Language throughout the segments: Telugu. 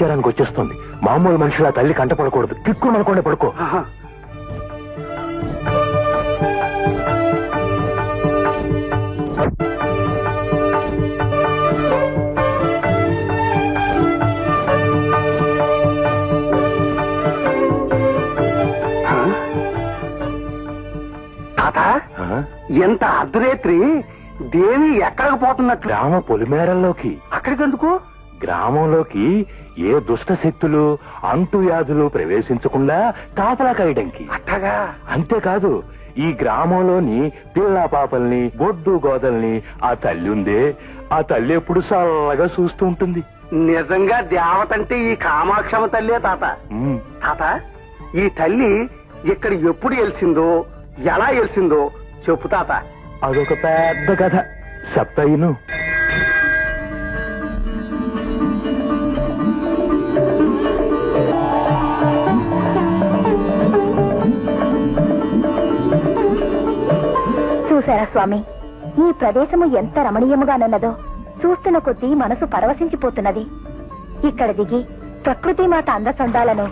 గ్రామ సంచారానికి వచ్చేస్తుంది మామూలు మనుషుల తల్లి కంటపడకూడదు కిక్కురు మనకుండా పడుకో. ఆ? ఆ? ఎంత అర్ధరేత్రి దేవి ఎక్కడికి పోతున్నట్లు గ్రామ పొలిమేరల్లోకి అక్కడికి ఎందుకు గ్రామంలోకి ఏ దుష్ట శక్తులు అంటు వ్యాధులు ప్రవేశించకుండా కాపలా కాయడానికి అట్టగా. అంతేకాదు ఈ గ్రామంలోని పిల్ల పాపల్ని బొడ్డు గోదల్ని ఆ తల్లి ఉందే ఆ తల్లి ఎప్పుడు చల్లగా చూస్తూ ఉంటుంది. నిజంగా దేవతంటే ఈ కామాక్షమ తల్లే తాత. తాత ఈ తల్లి ఇక్కడ ఎప్పుడు వెలిసిందో ఎలా వెలిసిందో చెప్పు తాత. అదొక పెద్ద కథ. చెప్తాయిను చూశారా స్వామి. ఈ ప్రదేశము ఎంత రమణీయముగానున్నదో చూస్తున్న కొద్దీ మనసు పరవశించిపోతున్నది. ఇక్కడ దిగి ప్రకృతి మాత అందచందాలను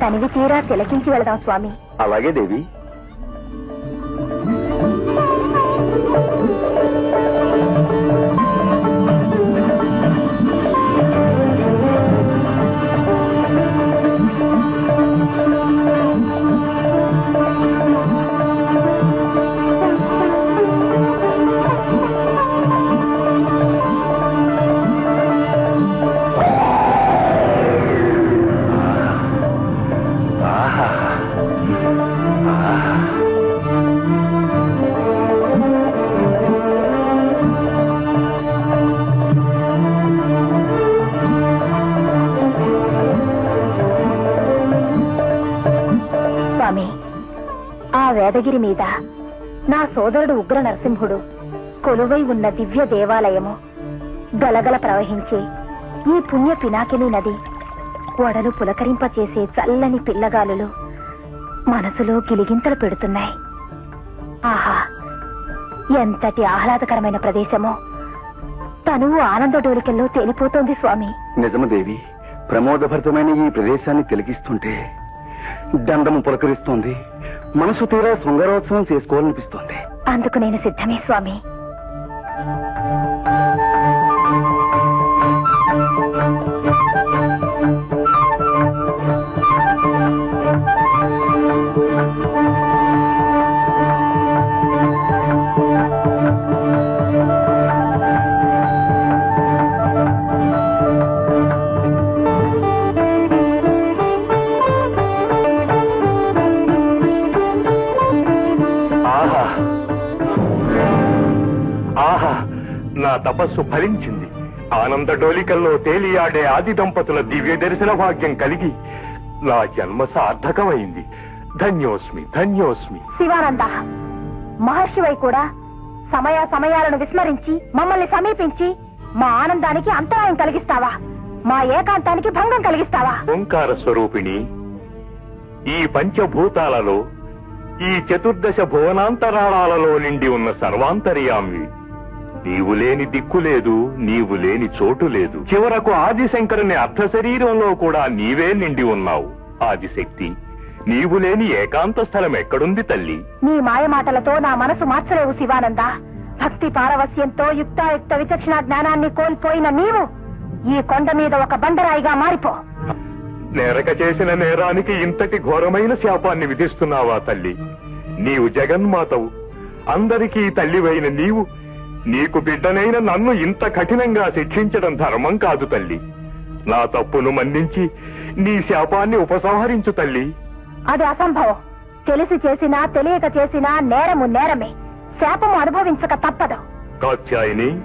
తనివి తీరా తిలకించి వెళదాం స్వామి. అలాగే దేవి. సోదరుడు ఉగ్ర నరసింహుడు కొలువై ఉన్న దివ్య దేవాలయము గలగల ప్రవహించే ఈ పుణ్య పినాకిని నది వడలు పులకరింపచేసే చల్లని పిల్లగాలులు మనసులో గిలిగింతలు పెడుతున్నాయి. ఆహా ఎంతటి ఆహ్లాదకరమైన ప్రదేశమో. తనువు ఆనంద డోలికల్లో తేలిపోతోంది స్వామి. నిజమదేవి ప్రమోదభరితమైన ఈ ప్రదేశాన్ని తిలకిస్తుంటే దండము పులకరిస్తోంది. మనసు తీరా శృంగారోత్సవం చేసుకోవాలనిపిస్తోంది. అందుకు నేను సిద్ధమే స్వామి. తపస్సు ఫలించింది. ఆనంద డోలికల్లో తేలియాడే ఆది దంపతుల దివ్య దర్శన భాగ్యం కలిగి నా జన్మ సార్థకమైంది. ధన్యోస్మి ధన్యోస్మి. శివానంద మహర్షివై కూడా సమయ సమయాలను విస్మరించి మమ్మల్ని సమీపించి మా ఆనందానికి అంతరాయం కలిగిస్తావా? మా ఏకాంతానికి భంగం కలిగిస్తావా? ఓంకార స్వరూపిణి ఈ పంచభూతాలలో ఈ చతుర్దశ భువనాంతరాళాలలో నిండి ఉన్న సర్వాంతర్యామి. నీవు లేని దిక్కు లేదు నీవు లేని చోటు లేదు. చివరకు ఆదిశంకరుని అర్ధ శరీరంలో కూడా నీవే నిండి ఉన్నావు. ఆదిశక్తి నీవు లేని ఏకాంత స్థలం ఎక్కడుంది తల్లి? నీ మాయ మాటలతో నా మనసు మార్చలేవు శివానంద. భక్తి పారవస్యంతో యుక్తాయుక్త విచక్షణ జ్ఞానాన్ని కోల్పోయిన నీవు ఈ కొండ మీద ఒక బండరాయిగా మారిపో. నేరక చేసిన నేరానికి ఇంతటి ఘోరమైన శాపాన్ని విధిస్తున్నావా తల్లి? నీవు జగన్మాతవు. అందరికీ తల్లివైన నీవు నీకు బిడ్డనైన నన్ను ఇంత కఠినంగా శిక్షించడం ధర్మం కాదు తల్లి. నా తప్పును మన్నించి నీ శాపాన్ని ఉపసంహరించు తల్లి. అది అసంభవం. తెలిసి చేసినా తెలియక చేసినా నేరము నేరమే. శాపము అనుభవించక తప్పదు. కాత్యాయని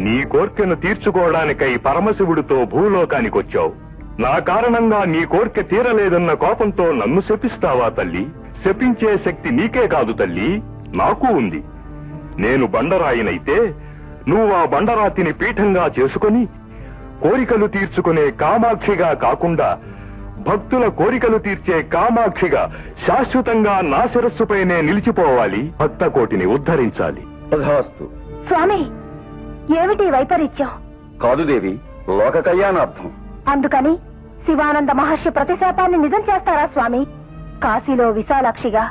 నీ కోర్కెను తీర్చుకోవడానికై పరమశివుడితో భూలోకానికొచ్చావు నా కారణంగా నీ కోర్కె తీరలేదన్న కోపంతో నన్ను శపిస్తావా తల్లి? శపించే శక్తి నీకే కాదు తల్లి. నాకు ఉంది. నేను బండరాయినైతే నువ్వు ఆ బండరాతిని పీఠంగా చేసుకొని కోరికలు తీర్చుకునే కామాక్షిగా కాకుండా భక్తుల కోరికలు తీర్చే కామాక్షిగా శాశ్వతంగా నా శిరస్సుపైనే నిలిచిపోవాలి. భక్త కోటిని ఉద్ధరించాలి. తథాస్తు. స్వామి ఏమిటి వైపరీత్యం? కాదు దేవి లోక కళ్యాణార్థం. అందుకని శివానంద మహర్షి ప్రతిశాపాన్ని నిజం చేస్తారా స్వామి? కాశీలో విశాలాక్షిగా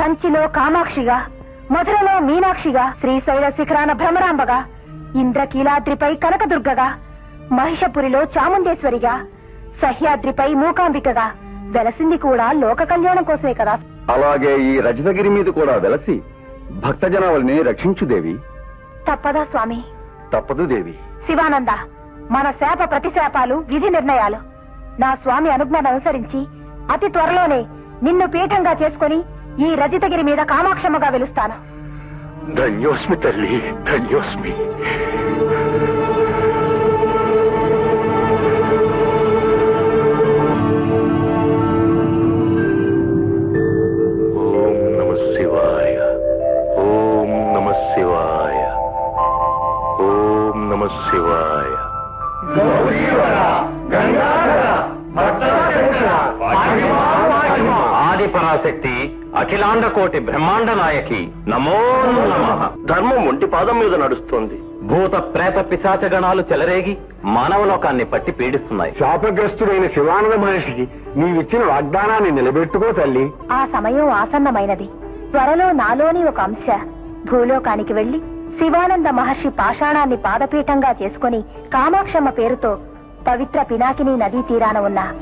కంచిలో కామాక్షిగా మధురలో మీనాక్షిగా శ్రీశైల శిఖరాన భ్రమరాంబగా ఇంద్రకీలాద్రిపై కనకదుర్గగా మహిషపురిలో చాముండేశ్వరిగా సహ్యాద్రిపై మూకాంబికగా వెలసింది కూడా లోక కళ్యాణం కోసమే కదా. అలాగే ఈ రజతగిరి మీద కూడా వెలసి భక్తజనావళిని రక్షించు దేవి. తప్పదా స్వామి? తప్పదు దేవి. శివానంద మన శాప ప్రతిశాపాలు విధి నిర్ణయాలు. నా స్వామి అనుజ్ఞను అనుసరించి అతి త్వరలోనే నిన్ను పీఠంగా చేసుకుని ఈ రజితగిరి మీద కామాక్షమ్మగా వెలుస్తాను. ధన్యోస్మి తల్లి ధన్యోస్మి. అఖిలాండ కోటి బ్రహ్మాండ నాయకి నమో నమః. ధర్మం ఒంటి పాదం మీద నడుస్తోంది. భూత ప్రేత పిశాచ గణాలు చెలరేగి మానవలోకాన్ని పట్టి పీడిస్తున్నాయి. శాపగ్రస్తుడైన శివానంద మహర్షికి నీవిచ్చిన వాగ్దానాన్ని నిలబెట్టుకో తల్లి. ఆ సమయం ఆసన్నమైనది. త్వరలో నాలోని ఒక అంశ భూలోకానికి వెళ్ళి శివానంద మహర్షి పాషాణాన్ని పాదపీఠంగా చేసుకుని కామాక్షమ్మ పేరుతో పవిత్ర పినాకిని నదీ తీరాన ఉన్న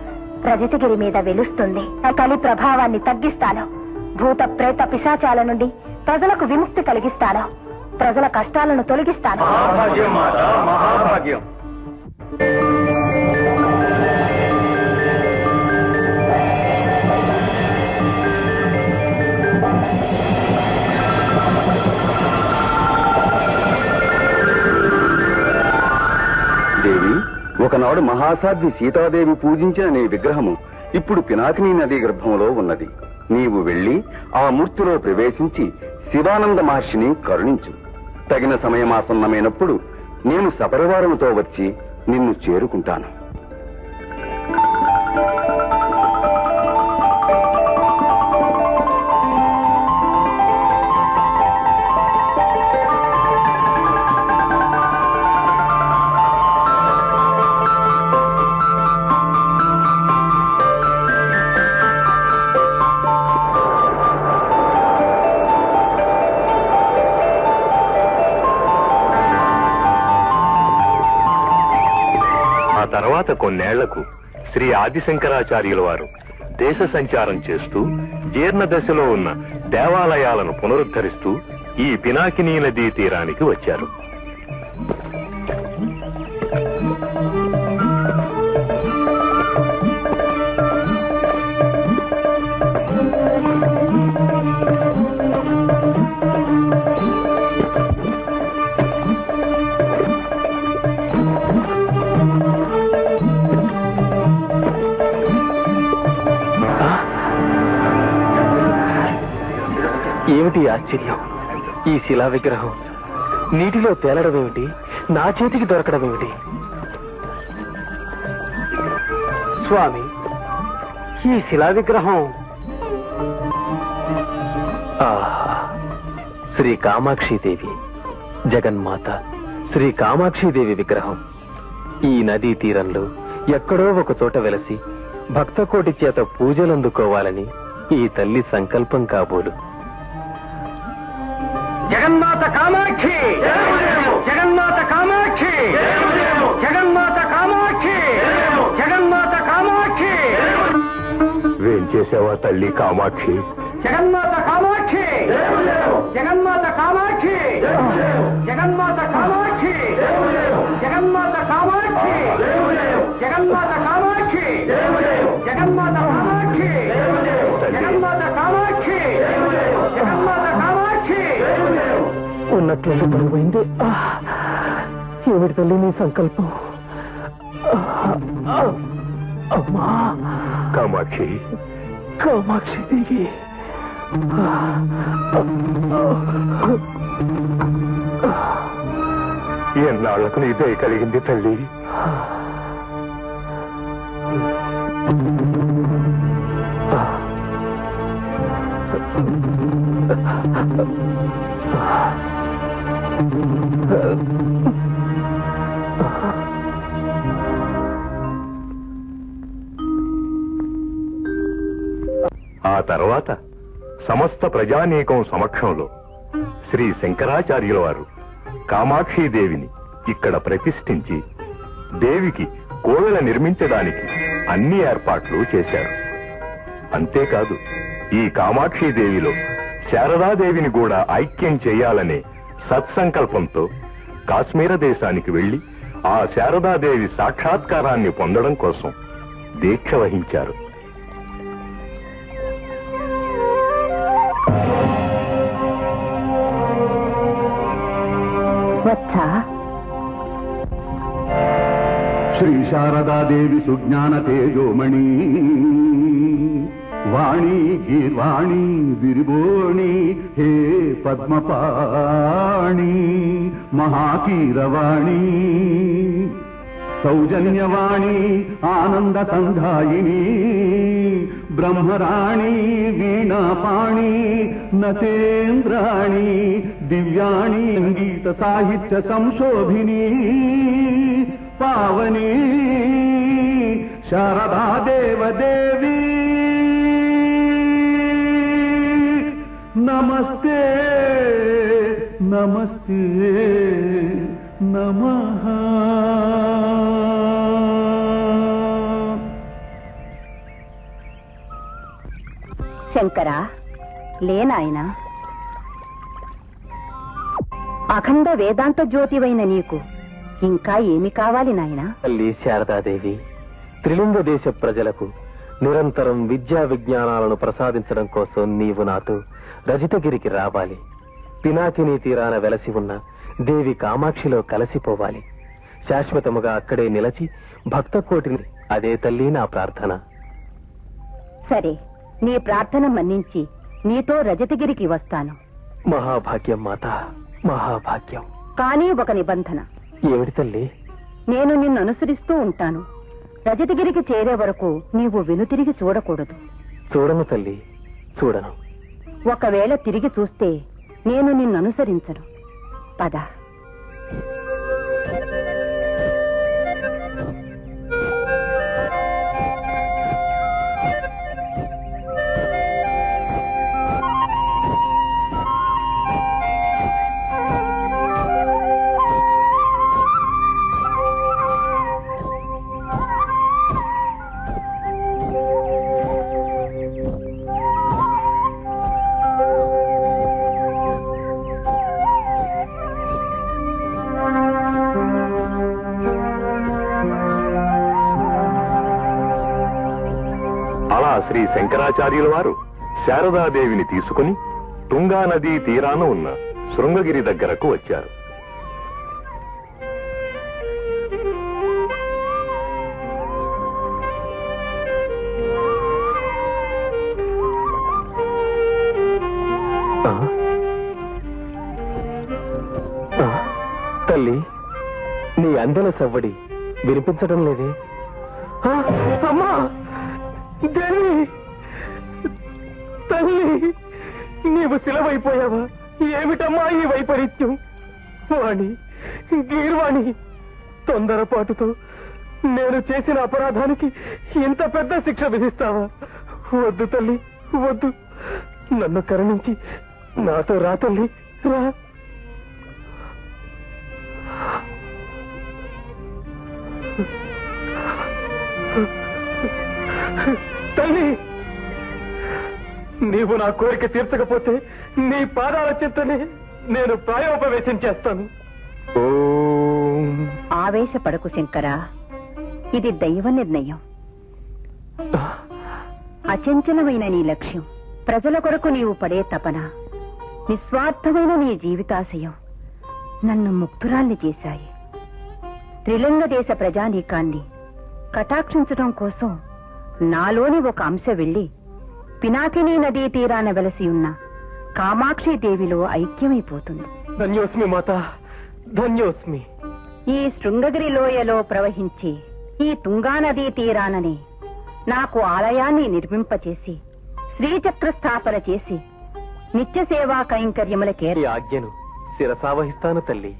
రజతగిరి మీద వెలుస్తుంది. ఆ కలి ప్రభావాన్ని తగ్గిస్తాను. భూత ప్రేత పిశాచాల నుండి ప్రజలకు విముక్తి కలిగిస్తాను ప్రజల కష్టాలను తొలగిస్తాను దేవి ఒకనాడు మహాసాధ్వి సీతాదేవి పూజించిన నీ విగ్రహము ఇప్పుడు పినాకిని నది గర్భంలో ఉన్నది. నీవు వెళ్ళి ఆ మూర్తిలో ప్రవేశించి శివానంద మహర్షిని కరుణించు. తగిన సమయమాసన్నమైనప్పుడు నేను సపరివారముతో వచ్చి నిన్ను చేరుకుంటాను. కొన్నేళ్ళకు శ్రీ ఆదిశంకరాచార్యుల వారు దేశ సంచారం చేస్తూ జీర్ణ దశలో ఉన్న దేవాలయాలను పునరుద్ధరిస్తూ ఈ పినాకినీ నదీ తీరానికి వచ్చారు. ఏమిటి ఆశ్చర్యం? ఈ శిలా విగ్రహం నీటిలో తేలడం ఏమిటి? నా చేతికి దొరకడం ఏమిటి? స్వామి ఈ శిలా విగ్రహం ఆహా శ్రీ కామాక్షిదేవి జగన్మాత శ్రీ కామాక్షిదేవి విగ్రహం. ఈ నదీ తీరంలో ఎక్కడో ఒక చోట వెలసి భక్తకోటి చేత పూజలందుకోవాలని ఈ తల్లి సంకల్పం కాబోలు. జగన్మాత కామాక్షి జగన్మాత కామాక్షి జగన్మాత కామాక్షి జగన్మాత కామాక్షి ఏం చేసావా తల్లి కామాక్షి జగన్మాత కామాక్షి జగన్మాత కామాక్షి జగన్మాత కామాక్షి జగన్మాత కామాక్షి జగన్మాత కామాక్షి జగన్మాత కామాక్షి జగన్మాత కామాక్షి ఉన్నట్లయితే పడిపోయింది ఏమిటి తల్లి నీ సంకల్పం? అమ్మా. కామాక్షి. కామాక్షి దేవి. ఎన్నాళ్ళకు నీ దయ కలిగింది తల్లి? ఆ తర్వాత సమస్త ప్రజానీకం సమక్షంలో శ్రీ శంకరాచార్యుల వారు కామాక్షీదేవిని ఇక్కడ ప్రతిష్ఠించి దేవికి కోవెల నిర్మించడానికి అన్ని ఏర్పాట్లు చేశారు. అంతేకాదు ఈ కామాక్షీదేవిలో శారదాదేవిని కూడా ఐక్యం చేయాలనే సత్సంకల్పంతో కాశ్మీర దేశానికి వెళ్ళి ఆ శారదాదేవి సాక్షాత్కారాన్ని పొందడం కోసం దీక్ష వహించారు. శ్రీ శారదాదేవి సుజ్ఞాన తేజోమణి. వాణి గీర్వాణి విరిబోణి హే పద్మపాణి మహాకీరవాణి. సౌజన్యవాణి ఆనంద సంధాయిని బ్రహ్మరాణి వీణాపాణి నతేంద్రాణి దివ్యాణి సంగీత సాహిత్య సంశోభిని పావని శారదా దేవదేవి నమస్తే నమస్తే నమః. శంకరా లేనాయనా అఖండ వేదాంత జ్యోతివైన నీకు ఇంకా ఏమి కావాలి నాయనా? తల్లి శారదాదేవి త్రిలింగ దేశ ప్రజలకు నిరంతరం విద్యా విజ్ఞానాలను ప్రసాదించడం కోసం నీవు నాతో రజితగిరికి రావాలి. పినాకిని తీరాన వెలసి ఉన్న దేవి కామాక్షిలో కలసిపోవాలి. శాశ్వతముగా అక్కడే నిలచి భక్త కోటిని అదే తల్లి నా ప్రార్థన. సరే నీ ప్రార్థన మన్నించి నీతో రజతగిరికి వస్తాను. మహాభాగ్యం మాత మహాభాగ్యం. కానీ ఒక నిబంధన. ఏమిటి తల్లి? నేను నిన్ను అనుసరిస్తూ ఉంటాను. రజతగిరికి చేరే వరకు నీవు వెనుతిరిగి చూడకూడదు. చూడను తల్లి చూడను. ఒకవేళ తిరిగి చూస్తే నేను నిన్ను అనుసరించను పద. శంకరాచార్యుల వారు శారదాదేవిని తీసుకుని తుంగా నదీ తీరాన ఉన్న శృంగగిరి దగ్గరకు వచ్చారు. తల్లి నీ అందెల సవ్వడి వినిపించడం లేదే? నీవు సిలవైపోయావా? ఏమిటమ్మా ఈ వైపరీత్యం? వాణి గీర్వాణి తొందరపాటుతో నేను చేసిన అపరాధానికి ఇంత పెద్ద శిక్ష విధిస్తావా? వద్దు తల్లి వద్దు. నన్ను కరుణించి నాతో రా తల్లి రా. నీవు నా కోరిక తీర్చకపోతే నీ పాదాల చింతని నేను ప్రాయోపవేశం చేస్తాను. ఆవేశపడకు శంకర. ఇది దైవ నిర్ణయం. అచంచలమైన నీ లక్ష్యం. ప్రజల కొరకు నీవు పడే తపన. నిస్వార్థమైన నీ జీవితాశయం. నన్ను ముక్తురాల్ని చేశాయి. త్రిలింగ దేశ ప్రజానీకాన్ని కటాక్షించడం కోసం నాలోని ఒక అంశ వెళ్ళి పినాకినీ నదీ తీరాన వెలసి ఉన్న కామాక్షి దేవిలో ఐక్యమైపోతుంది. ధన్యోస్మి మాత ధన్యోస్మి. ఈ శృంగగిరి లోయలో ప్రవహించి ఈ తుంగానదీ తీరానని నాకు ఆలయాన్ని నిర్మింపచేసి శ్రీచక్ర స్థాపన చేసి నిత్య సేవా కైంకర్యములకే ఆజ్ఞను శిరసావహిస్తాను తల్లి.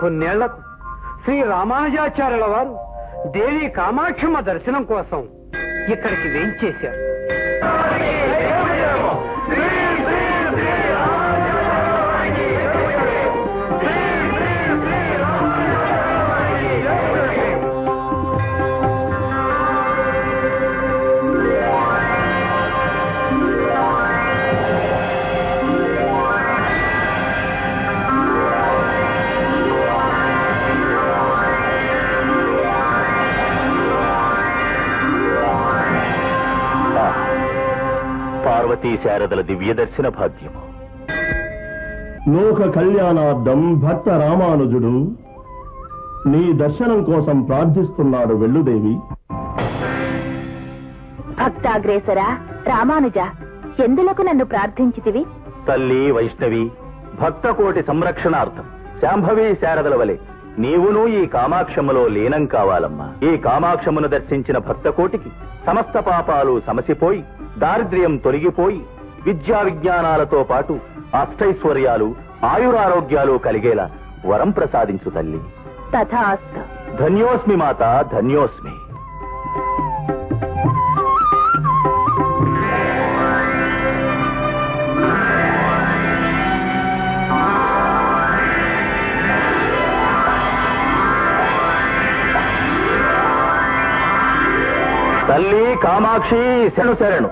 కొన్నేళ్ళకు శ్రీ రామానుజాచార్యుల వారు దేవి కామాక్షమ్మ దర్శనం కోసం ఇక్కడికి వేంచేశారు. పార్వతీ శారదల దివ్య దర్శన భాగ్యము. లోక కళ్యాణార్థం భక్త రామానుజుడు నీ దర్శనం కోసం ప్రార్థిస్తున్నాడు వెల్లుదేవి భక్తాగ్రేసర రామానుజ ఎందులకు నన్ను ప్రార్థించితివి? తల్లి వైష్ణవి భక్తకోటి సంరక్షణార్థం. శాంభవి శారదల వలె నీవును ఈ కామాక్షములో లీనం కావాలమ్మా. ఈ కామాక్షమును దర్శించిన భక్తకోటికి సమస్త పాపాలు సమసిపోయి దారిద్ర్యం తొలగిపోయి విద్యా విజ్ఞానాలతో పాటు అష్టైశ్వర్యాలు ఆయురారోగ్యాలు కలిగేలా వరం ప్రసాదించు తల్లి. తథాస్తు. ధన్యోస్మి మాత ధన్యోస్మి. కామాక్షి శరణు. శరణు